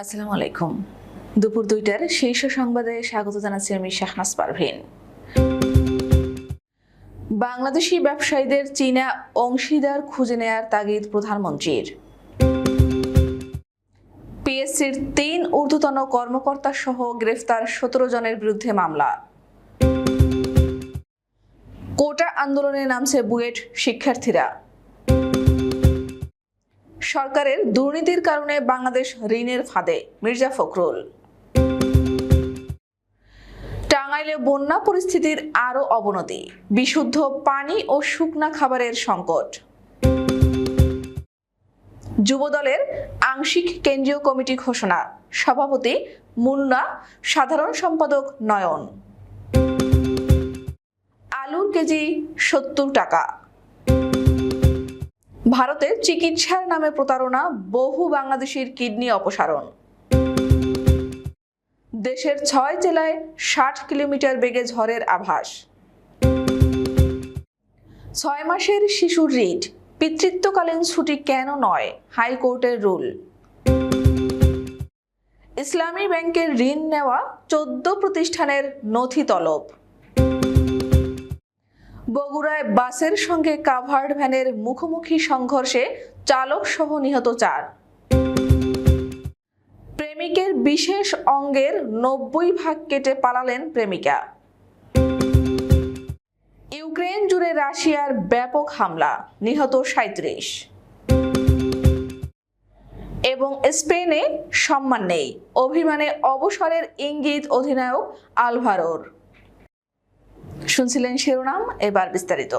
আসসালামু আলাইকুম। দুপুর দুইটার শীর্ষ সংবাদে স্বাগত জানাচ্ছি আমি শাহনাজ পারভিন। বাংলাদেশি ব্যবসায়ীদের চীনা অংশীদার খুঁজে নেয়ার তাগিদ প্রধানমন্ত্রীর। পিএসসির তিন ঊর্ধ্বতন কর্মকর্তা সহ গ্রেফতার সতেরো জনের বিরুদ্ধে মামলা। কোটা আন্দোলনে নামছে বুয়েট শিক্ষার্থীরা। সরকারের দুর্নীতির কারণে বাংলাদেশ ঋণের ফাঁদে। মির্জা ফখরুল। টাঙ্গাইলে বন্যা পরিস্থিতির আরও অবনতি। বিশুদ্ধ পানি ও শুকনা খাবারের সংকট। যুবদলের আংশিক কেন্দ্রীয় কমিটি ঘোষণা। সভাপতি মুন্না, সাধারণ সম্পাদক নয়ন। আলুর কেজি সত্তর টাকা। ভারতে চিকিৎসার নামে প্রতারণা, বহু বাংলাদেশির কিডনি অপসারণ। দেশের ছয় জেলায় ষাট কিলোমিটার বেগে ঝড়ের আভাস। ছয় মাসের শিশুর রিট পিতৃত্বকালীন ছুটি কেন নয়? হাইকোর্টের রুল। ইসলামী ব্যাংকের ঋণ নেওয়া চোদ্দ প্রতিষ্ঠানের নথি তলব। বগুড়ায় বাসের সঙ্গে কাভার্ড ভ্যানের মুখোমুখি সংঘর্ষে চালক সহ নিহত চার। প্রেমিকের বিশেষ অঙ্গের নব্বই ভাগ কেটে পালালেন প্রেমিকা। ইউক্রেন জুড়ে রাশিয়ার ব্যাপক হামলা, নিহত সাঁত্রিশ এবং স্পেনে সম্মান নেই, অভিমানে অবসরের ইঙ্গিত অধিনায়ক আলভারোর। শুনছিলেন শিরোনাম এবার বিস্তারিত।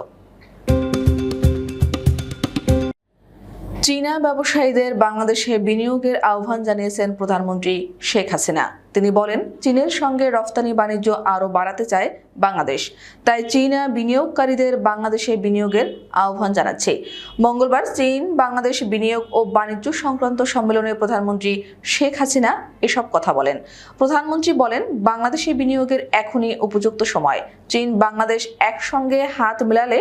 চীনা ব্যবসায়ীদের বাংলাদেশে বিনিয়োগের আহ্বান জানিয়েছেন প্রধানমন্ত্রী শেখ হাসিনা। তিনি বলেন, চীনের সঙ্গে রফতানি বাণিজ্য আরও বাড়াতে চায় বাংলাদেশ। তাই চীনা বিনিয়োগকারীদের বাংলাদেশে বিনিয়োগের আহ্বান জানাচ্ছে। মঙ্গলবার চীন, বাংলাদেশ বিনিয়োগ ও বাণিজ্য সংক্রান্ত সম্মেলনে প্রধানমন্ত্রী শেখ হাসিনা এসব কথা বলেন। প্রধানমন্ত্রী বলেন, বাংলাদেশে বিনিয়োগের এখনই উপযুক্ত সময়। চীন, বাংলাদেশ একসঙ্গে হাত মেলালে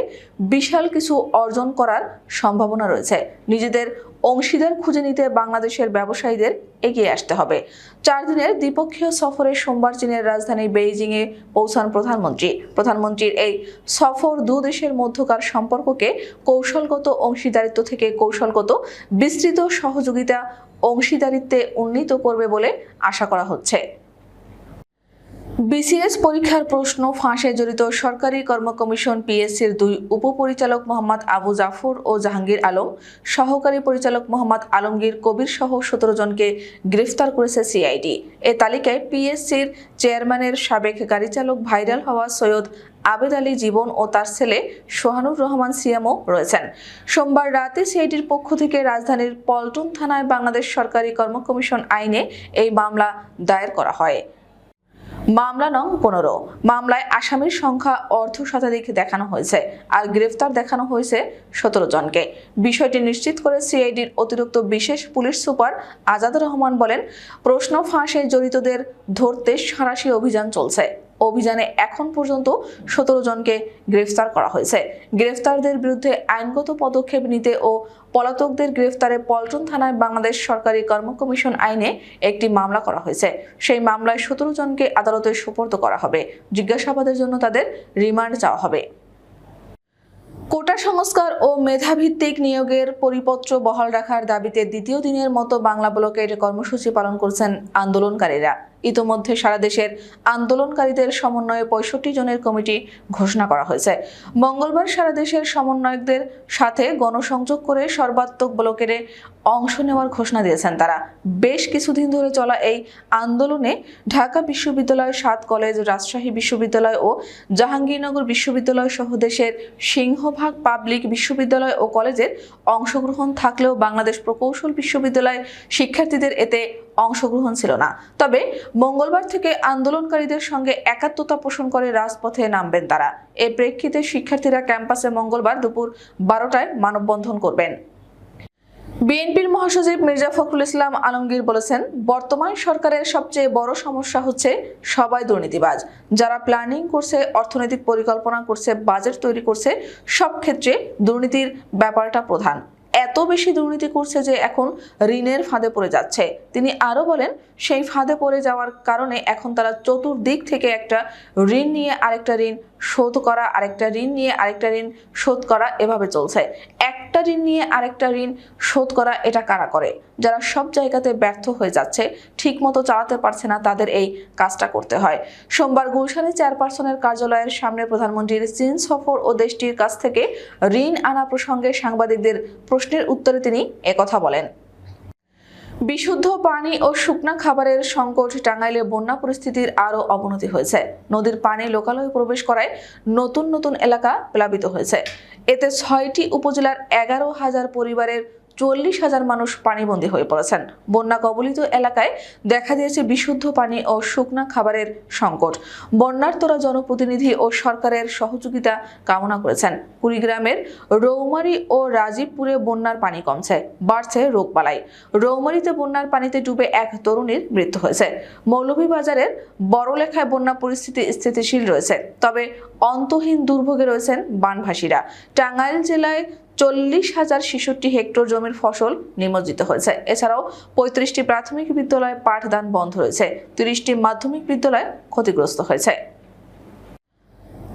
বিশাল কিছু অর্জন করার সম্ভাবনা রয়েছে। নিজেদের অংশীদার খুঁজে নিতে বাংলাদেশের ব্যবসায়ীদের এগিয়ে আসতে হবে। চার দিনের দ্বিপক্ষীয় সফরে সোমবার চীনের রাজধানী বেইজিংয়ে পৌঁছান প্রধানমন্ত্রী। প্রধানমন্ত্রীর এই সফর দু দেশের মধ্যকার সম্পর্ককে কৌশলগত অংশীদারিত্ব থেকে কৌশলগত, বিস্তৃত সহযোগিতা অংশীদারিত্বে উন্নীত করবে বলে আশা করা হচ্ছে। বিসিএস পরীক্ষার প্রশ্ন ফাঁসে জড়িত সরকারি কর্ম কমিশন পিএসসির দুই উপপরিচালক মোহাম্মদ আবু জাফর ও জাহাঙ্গীর আলম, সহকারী পরিচালক মোহাম্মদ আলমগীর কবির সহ সতেরো জনকে গ্রেফতার করেছে সিআইডি। এ তালিকায় পিএসসির চেয়ারম্যানের সাবেক গাড়ি চালক ভাইরাল হওয়া সৈয়দ আবেদ আলী জীবন ও তার ছেলে সোহানুর রহমান সিয়ামও রয়েছেন। সোমবার রাতে সিআইডির পক্ষ থেকে রাজধানীর পল্টন থানায় বাংলাদেশ সরকারি কর্ম কমিশন আইনে এই মামলা দায়ের করা হয়। মামলা নং পনেরো। মামলায় আসামির সংখ্যা অর্ধ শতাধিক দেখানো হয়েছে আর গ্রেফতার দেখানো হয়েছে সতেরো জনকে। বিষয়টি নিশ্চিত করে সিআইডির অতিরিক্ত বিশেষ পুলিশ সুপার আজাদ রহমান বলেন, প্রশ্ন ফাঁসে জড়িতদের ধরতে সাঁড়াশি অভিযান চলছে। অভিযানে এখন পর্যন্ত সতেরো জনকে গ্রেফতার করা হয়েছে। গ্রেফতারদের বিরুদ্ধে আইনগত পদক্ষেপ নিতে ও পলাতকদের গ্রেফতারে পল্টন থানায় বাংলাদেশ সরকারি কর্ম কমিশন আইনে একটি মামলা করা হয়েছে। সেই মামলায় সতেরো জনকে আদালতে সুপর্দ করা হবে। জিজ্ঞাসাবাদের জন্য তাদের রিমান্ড চাওয়া হবে। কোটা সংস্কার ও মেধাভিত্তিক নিয়োগের পরিপত্র বহাল রাখার দাবিতে দ্বিতীয় দিনের মতো বাংলা ব্লকের কর্মসূচি পালন করছেন আন্দোলনকারীরা। ইতোমধ্যে সারা দেশের আন্দোলনকারীদের সমন্বয়ে পঁয়ষট্টি জনের কমিটি ঘোষণা করা হয়েছে। মঙ্গলবার সারা দেশের সমন্বয়কদের সাথে গণসংযোগ করে সর্বাত্মক ব্লকের অংশ নেওয়ার ঘোষণা দিয়েছেন তারা। বেশ কিছুদিন ধরে চলা এই আন্দোলনে ঢাকা বিশ্ববিদ্যালয় সাত কলেজ, রাজশাহী বিশ্ববিদ্যালয় ও জাহাঙ্গীরনগর বিশ্ববিদ্যালয় সহ দেশের সিংহভাগ পাবলিক বিশ্ববিদ্যালয় ও কলেজের অংশগ্রহণ থাকলেও বাংলাদেশ প্রকৌশল বিশ্ববিদ্যালয় শিক্ষার্থীদের এতে অংশগ্রহণ ছিল না। তবে মঙ্গলবার থেকে আন্দোলনকারীদের সঙ্গে একাত্মতা পোষণ করে রাজপথে নামবেন তারা। এ প্রেক্ষিতে শিক্ষার্থীরা ক্যাম্পাসে মঙ্গলবার দুপুর বারোটায় মানববন্ধন করবেন। বিএনপির মহাসচিব মির্জা ফখরুল ইসলাম আলমগীর বলেছেন, বর্তমান সরকারের সবচেয়ে বড় সমস্যা হচ্ছে সবাই দুর্নীতিবাজ। যারা প্ল্যানিং করছে, অর্থনৈতিক পরিকল্পনা করছে বাজেট তৈরি করছে, সব ক্ষেত্রে দুর্নীতির ব্যাপারটা প্রধান। এত বেশি দুর্নীতি করছে যে এখন ঋণের ফাঁদে পড়ে যাচ্ছে। তিনি আরও বলেন, সেই ফাঁদে পড়ে যাওয়ার কারণে এখন তারা চতুর্দিক থেকে একটা ঋণ নিয়ে আরেকটা ঋণ শোধ করা, আরেকটা ঋণ নিয়ে আরেকটা ঋণ শোধ করা এভাবে চলছে। একটা ঋণ নিয়ে আরেকটা ঋণ শোধ করা এটা কারা করে? যারা সব জায়গাতে ব্যর্থ হয়ে যাচ্ছে ঠিক মতো চালাতে পারছে না, তাদের এই কাজটা করতে হয়। সোমবার গুলশানে চেয়ারপারসনের কার্যালয়ের সামনে প্রধানমন্ত্রীর চীন সফর ও দেশটির কাছ থেকে ঋণ আনা প্রসঙ্গে সাংবাদিকদের প্রশ্নের উত্তরে তিনি একথা বলেন। বিশুদ্ধ পানি ও শুকনা খাবারের সংকট টাঙ্গাইলে বন্যা পরিস্থিতির আরও অবনতি হয়েছে। নদীর পানি লোকালয়ে প্রবেশ করায় নতুন নতুন এলাকা প্লাবিত হয়েছে। এতে ছয়টি উপজেলার এগারো হাজার পরিবারের চল্লিশ হাজার মানুষ পানিবন্দী হয়ে পড়েছেন। বন্যা কবলিত এলাকায় দেখা দিয়েছে বিশুদ্ধ পানি ও শুকনা খাবারের সংকট। বন্যার বন্যার্তরা জনপ্রতিনিধি ও সরকারের সহযোগিতা কামনা করেছেন। কুড়িগ্রামের রৌমারী ও রাজীবপুরে বন্যার পানি কমছে, বাড়ছে রোগবালাই। রৌমারীতে বন্যার পানিতে ডুবে এক তরুণীর মৃত্যু হয়েছে। মৌলভীবাজারের বড়লেখায় বন্যা পরিস্থিতি স্থিতিশীল রয়েছে, তবে অন্তহীন দুর্ভোগে রয়েছেন বানভাসীরা। টাঙ্গাইল জেলায় চল্লিশ হাজার ছেষট্টি হেক্টর জমির ফসল নিমজ্জিত হয়েছে। এছাড়াও পঁয়ত্রিশটি প্রাথমিক বিদ্যালয়ে পাঠদান বন্ধ রয়েছে, তিরিশটি মাধ্যমিক বিদ্যালয় ক্ষতিগ্রস্ত হয়েছে।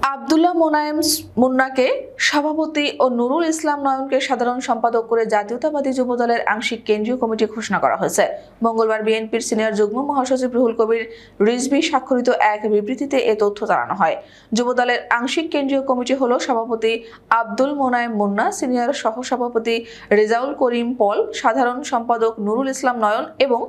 আবদুল্লাহ মোনায়েম মুন্নাকে সভাপতি ও নুরুল ইসলাম নয়নকে সাধারণ সম্পাদক করে জাতীয়তাবাদী যুবদলের আংশিক কেন্দ্রীয় কমিটি ঘোষণা করা হয়েছে। মঙ্গলবার বিএনপির সিনিয়র যুগ্ম মহাসচিব রুহুল কবির রিজভি স্বাক্ষরিত এক বিবৃতিতে এ তথ্য জানানো হয়। যুবদলের আংশিক কেন্দ্রীয় কমিটি হল সভাপতি আব্দুল মোনায়েম মুন্না, সিনিয়র সহসভাপতি রেজাউল করিম পল, সাধারণ সম্পাদক নুরুল ইসলাম নয়ন এবং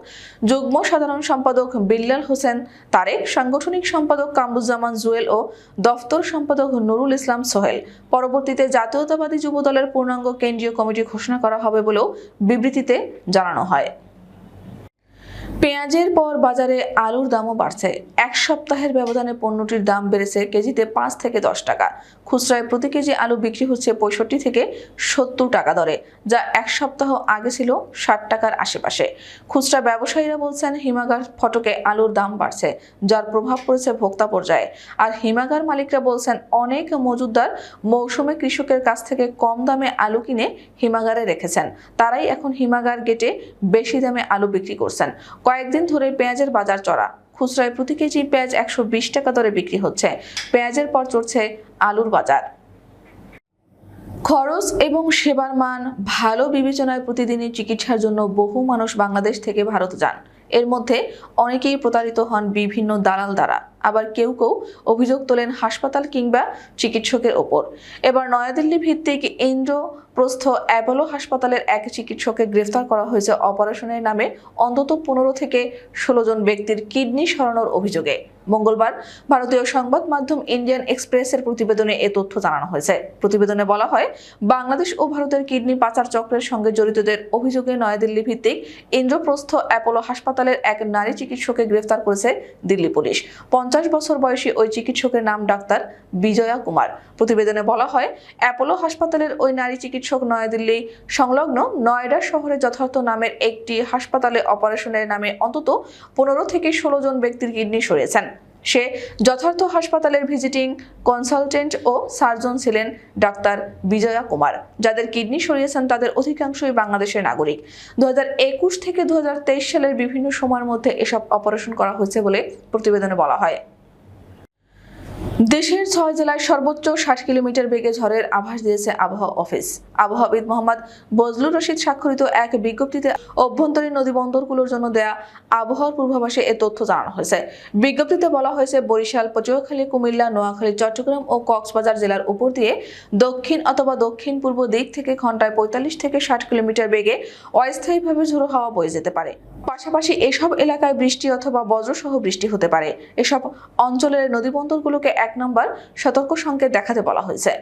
যুগ্ম সাধারণ সম্পাদক বিল্লাল হোসেন তারেক, সাংগঠনিক সম্পাদক কামরুজ্জামান জুয়েল ও দফতর সম্পাদক নুরুল ইসলাম সোহেল। পরবর্তীতে জাতীয়তাবাদী যুব দলের পূর্ণাঙ্গ কেন্দ্রীয় কমিটি ঘোষণা করা হবে বলেও বিবৃতিতে জানানো হয়। পেঁয়াজের পর বাজারে আলুর দামও বাড়ছে। এক সপ্তাহের ব্যবধানে পণ্যটির দাম বেড়েছে কেজিতে পাঁচ থেকে দশ টাকা। খুচরায় প্রতি কেজি আলু বিক্রি হচ্ছে পঁয়ষট্টি থেকে সত্তর টাকা দরে, যা এক সপ্তাহ আগে ছিল ষাট টাকার আশেপাশে। খুচরা ব্যবসায়ীরা বলছেন, হিমাগার ফটকে আলুর দাম বাড়ছে, যার প্রভাব পড়েছে ভোক্তা পর্যায়ে। আর হিমাগার মালিকরা বলছেন, অনেক মজুদদার মৌসুমে কৃষকের কাছ থেকে কম দামে আলু কিনে হিমাগারে রেখেছেন। তারাই এখন হিমাগার গেটে বেশি দামে আলু বিক্রি করছেন। কয়েকদিন ধরে পেঁয়াজের বাজার চড়া। খুচরায় প্রতি কেজি পেঁয়াজ একশো বিশ টাকা দরে বিক্রি হচ্ছে। পেঁয়াজের পর চড়ছে আলুর বাজার। খরচ এবং সেবার মান ভালো বিবেচনায় প্রতিদিনই চিকিৎসার জন্য বহু মানুষ বাংলাদেশ থেকে ভারত যান। এর মধ্যে অনেকেই প্রতারিত হন বিভিন্ন দালাল দ্বারা। আবার কেউ কেউ অভিযোগ তোলেন হাসপাতাল কিংবা চিকিৎসকের ওপর। এবার নয়াদিল্লি ভিত্তিক ইন্দ্রপ্রস্থ অ্যাপোলো হাসপাতালের এক চিকিৎসককে গ্রেফতার করা হয়েছে অপারেশনের নামে অন্তত পনেরো থেকে ষোলো জন ব্যক্তির কিডনি সরানোর অভিযোগে। মঙ্গলবার ভারতীয় সংবাদ মাধ্যম ইন্ডিয়ান এক্সপ্রেসের প্রতিবেদনে এ তথ্য জানানো হয়েছে। প্রতিবেদনে বলা হয়, বাংলাদেশ ও ভারতের কিডনি পাচার চক্রের সঙ্গে জড়িতদের অভিযোগে নয়াদিল্লি ভিত্তিক ইন্দ্রপ্রস্থ অ্যাপোলো হাসপাতালের এক নারী চিকিৎসককে গ্রেফতার করেছে দিল্লি পুলিশ। পঞ্চাশ বছর বয়সী ওই চিকিৎসকের নাম ডাক্তার বিজয়া কুমার। প্রতিবেদনে বলা হয়, অ্যাপোলো হাসপাতালের ওই নারী চিকিৎসক নয়াদিল্লি, সংলগ্ন নয়ডা শহরে যথার্থ নামের একটি হাসপাতালে অপারেশনের নামে অন্তত পনেরো থেকে ষোলো জন ব্যক্তির কিডনি সরিয়েছেন। সে যথার্থ হাসপাতালের ভিজিটিং কনসালটেন্ট ও সার্জন ছিলেন ডাক্তার বিজয়া কুমার। যাদের কিডনি সরিয়েছেন তাদের অধিকাংশই বাংলাদেশের নাগরিক। হাজার একুশ থেকে দু হাজার তেইশ সালের বিভিন্ন সময়ের মধ্যে এসব অপারেশন করা হয়েছে বলে প্রতিবেদনে বলা হয়। দেশের ছয় জেলায় সর্বোচ্চ ষাট কিলোমিটার বেগে ঝড়ের আভাস দিয়েছে আবহাওয়া অফিস। আবহাওয়াবিদ মোহাম্মদ বজলুর রশিদ স্বাক্ষরিত এক বিজ্ঞপ্তিতে অভ্যন্তরীণ নদী বন্দরগুলোর জন্য দেয়া আবহাওয়ার পূর্বাভাসে এ তথ্য জানানো হয়েছে। বিজ্ঞপ্তিতে বলা হয়েছে, বরিশাল, পটুয়াখালী, কুমিল্লা, নোয়াখালী, চট্টগ্রাম ও কক্সবাজার জেলার উপর দিয়ে দক্ষিণ অথবা দক্ষিণ পূর্ব দিক থেকে ঘন্টায় পঁয়তাল্লিশ থেকে ষাট কিলোমিটার বেগে অস্থায়ীভাবে ঝোড়ো হাওয়া বয়ে যেতে পারে। পাশাপাশি এসব এলাকায় বৃষ্টি অথবা বজ্রসহ বৃষ্টি হতে পারে। এসব অঞ্চলের নদীবন্দরগুলোকে এক নম্বর সতর্ক সংকেত দেখাতে বলা হয়েছে।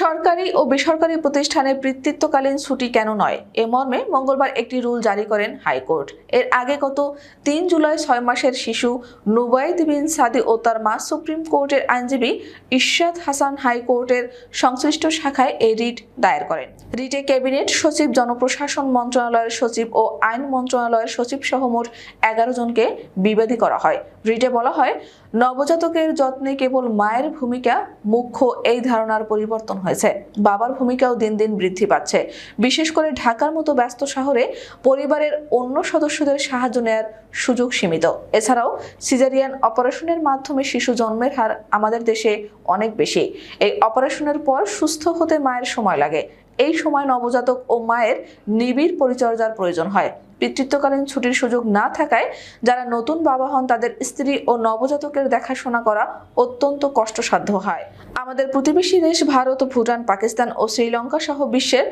সরকারি ও বেসরকারি প্রতিষ্ঠানে বৃত্তিত্বকালীন ছুটি কেন নয়? এ মর্মে মঙ্গলবার একটি রুল জারি করেন হাইকোর্ট। এর আগে গত তিন জুলাই ছয় মাসের শিশু নুবাইদ বিন সাদি ও তার মা সুপ্রিম কোর্টের আইনজীবী ইশরাত হাসান হাইকোর্টের সংশ্লিষ্ট শাখায় এই রিট দায়ের করেন। রিটে ক্যাবিনেট সচিব, জনপ্রশাসন মন্ত্রণালয়ের সচিব ও আইন মন্ত্রণালয়ের সচিব সহ মোট এগারো জনকে বিবাদী করা হয়। রিটে বলা হয়, নবজাতকের যত্নে কেবল মায়ের ভূমিকা মুখ্য এই ধারণার পরিবর্তন হয়েছে। বাবার ভূমিকাও দিন দিন বৃদ্ধি পাচ্ছে। বিশেষ করে ঢাকার মতো ব্যস্ত শহরে পরিবারের অন্য সদস্যদের সাহায্য নেওয়ার সুযোগ সীমিত। এছাড়াও সিজারিয়ান অপারেশনের মাধ্যমে শিশু জন্মের হার আমাদের দেশে অনেক বেশি। এই অপারেশনের পর সুস্থ হতে মায়ের সময় লাগে। এই সময় নবজাতক ও মায়ের নিবিড় পরিচর্যার প্রয়োজন হয়। পিতৃত্বকালীন ছুটির সুযোগ না থাকায় যারা নতুন বাবা হন, তাদের স্ত্রী ও নবজাতকের দেখাশোনা করা অত্যন্ত কষ্টসাধ্য হয়। আমাদের প্রতিবেশী দেশ ভারত, ভুটান, পাকিস্তান ও শ্রীলঙ্কা সহ বিশ্বের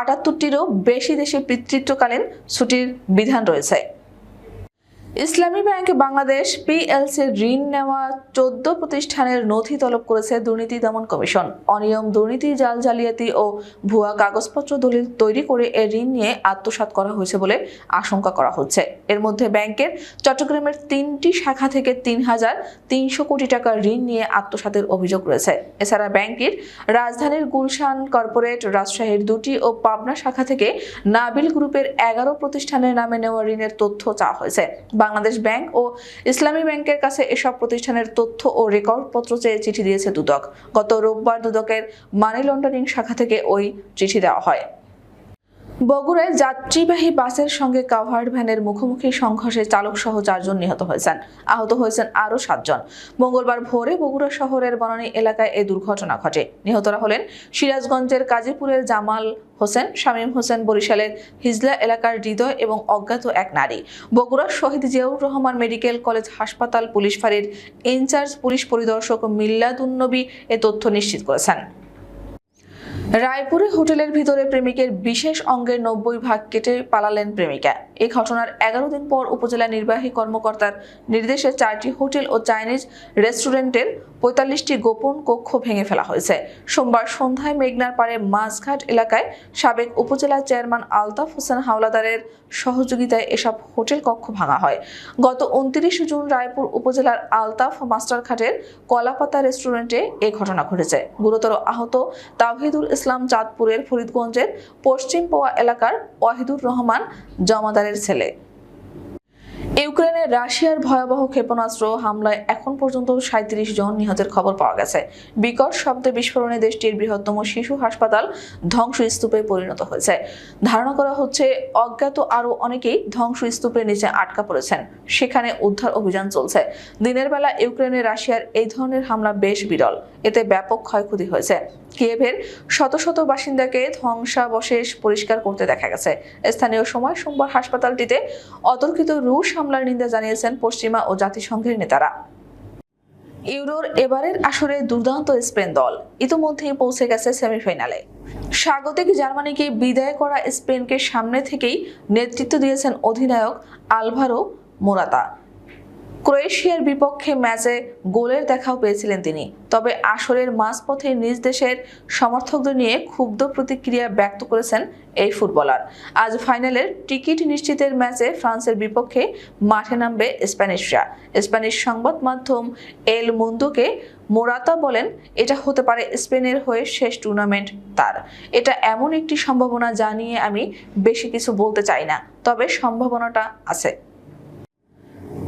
আটাত্তরটিরও বেশি দেশে পিতৃত্বকালীন ছুটির বিধান রয়েছে। ইসলামী ব্যাংক বাংলাদেশ পিএলসির ঋণ নেওয়া চোদ্দ প্রতিষ্ঠানের নথি তলব করেছে দুর্নীতি দমন কমিশন। অনিয়ম, দুর্নীতি, জাল জালিয়াতি ও ভুয়া কাগজপত্র দলিল তৈরি করে এ ঋণ নিয়ে আত্মসাৎ করা হয়েছে বলে আশঙ্কা করা হচ্ছে। এর মধ্যে ব্যাংকের চট্টগ্রামের তিনটি শাখা থেকে তিন হাজার তিনশো কোটি টাকার ঋণ নিয়ে আত্মসাতের অভিযোগ রয়েছে। এছাড়া ব্যাংকের রাজধানীর গুলশান কর্পোরেট রাজশাহীর দুটি ও পাবনা শাখা থেকে নাবিল গ্রুপের এগারো প্রতিষ্ঠানের নামে নেওয়া ঋণের তথ্য চাওয়া হয়েছে। বাংলাদেশ ব্যাংক ও ইসলামী ব্যাংকের কাছে এসব প্রতিষ্ঠানের তথ্য ও রেকর্ডপত্র চেয়ে চিঠি দিয়েছে দুদক। গত রোববার দুদকের মানি লন্ডারিং শাখা থেকে ওই চিঠি দেওয়া হয়। বগুড়ায় যাত্রীবাহী বাসের সঙ্গে কাভার্ড ভ্যানের মুখোমুখি সংঘর্ষে চালক সহ চারজন নিহত হয়েছেন। আহত হয়েছেন আরও সাতজন। মঙ্গলবার ভোরে বগুড়া শহরের বনানী এলাকায় এই দুর্ঘটনা ঘটে। নিহতরা হলেন সিরাজগঞ্জের কাজীপুরের জামাল হোসেন, শামীম হোসেন বরিশালের হিজলা এলাকার হৃদয় এবং অজ্ঞাত এক নারী। বগুড়ার শহীদ জিয়াউর রহমান মেডিকেল কলেজ হাসপাতাল পুলিশ ফাঁড়ির ইনচার্জ পুলিশ পরিদর্শক মিল্লাদুন্নবী এ তথ্য নিশ্চিত করেছেন। রায়পুরে হোটেলের ভিতরে প্রেমিকের বিশেষ অঙ্গের নব্বই ভাগ কেটে পালালেন প্রেমিকা। এই ঘটনার এগারো দিন পর উপজেলা নির্বাহী কর্মকর্তার নির্দেশে চারটি হোটেল ও চাইনিজ রেস্টুরেন্টের পঁয়তাল্লিশটি গোপন কক্ষ ভেঙে ফেলা হয়েছে। সোমবার সন্ধ্যায় মেঘনার পাড়ে মাঝঘাট এলাকায় সাবেক উপজেলা চেয়ারম্যান আলতাফ হোসেন হাওলাদারের সহযোগিতায় এসব হোটেল কক্ষ ভাঙা হয়। গত উনত্রিশ জুন রায়পুর উপজেলার আলতাফ মাস্টারঘাটের কলাপাতা রেস্টুরেন্টে এ ঘটনা ঘটেছে। গুরুতর আহত তাওহিদুল ইসলাম চাঁদপুরের ফরিদগঞ্জের পশ্চিম পোয়া এলাকার ওয়াহিদুর রহমান জমাদারের ছেলে। ইউক্রেনে রাশিয়ার ভয়াবহ ক্ষেপণাস্ত্র হামলায় এখন পর্যন্ত সাঁত্রিশ জন নিহতের খবর পাওয়া গেছে। বিকট শব্দে বিস্ফোরণে দেশটির বৃহত্তম শিশু হাসপাতাল ধ্বংসস্তূপে পরিণত হয়েছে। ধারণা করা হচ্ছে, অজ্ঞাত আরও অনেকেই ধ্বংসস্তূপের নিচে আটকা পড়েছেন। সেখানে উদ্ধার অভিযান চলছে। দিনের বেলা ইউক্রেনে রাশিয়ার এই ধরনের হামলা বেশ বিরল। এতে ব্যাপক ক্ষয়ক্ষতি হয়েছে। কিয়েভের শত শত বাসিন্দাকে ধ্বংসাবশেষ পরিষ্কার করতে দেখা গেছে। স্থানীয় সময় সোমবার হাসপাতালটিতে অতর্কিত রুশ হামলার নিন্দা জানিয়েছেন পশ্চিমা ও জাতিসংঘের নেতারা। ইউরোর এবারের আসরে দুর্দান্ত স্পেন দল ইতিমধ্যেই পৌঁছে গেছে সেমিফাইনালে। স্বাগতিক জার্মানিকে বিদায় করা স্পেনকে সামনে থেকেই নেতৃত্ব দিয়েছেন অধিনায়ক আলভারো মোরাতা। ক্রোয়েশিয়ার বিপক্ষে ম্যাচে গোলের দেখাও পেয়েছিলেন তিনি। তবে আসরের মাঝপথে নিজ দেশের সমর্থকদের নিয়ে ক্ষুব্ধ প্রতিক্রিয়া ব্যক্ত করেছেন এই ফুটবলার। আজ ফাইনালের টিকিট নিশ্চিতের ম্যাচে ফ্রান্সের বিপক্ষে মাঠে নামবে স্প্যানিশরা। স্প্যানিশ সংবাদ মাধ্যম এল মুন্দোকে মোরাতা বলেন, এটা হতে পারে স্পেনের হয়ে শেষ টুর্নামেন্ট তার। এটা এমন একটি সম্ভাবনা যা নিয়ে আমি বেশি কিছু বলতে চাই না, তবে সম্ভাবনাটা আছে।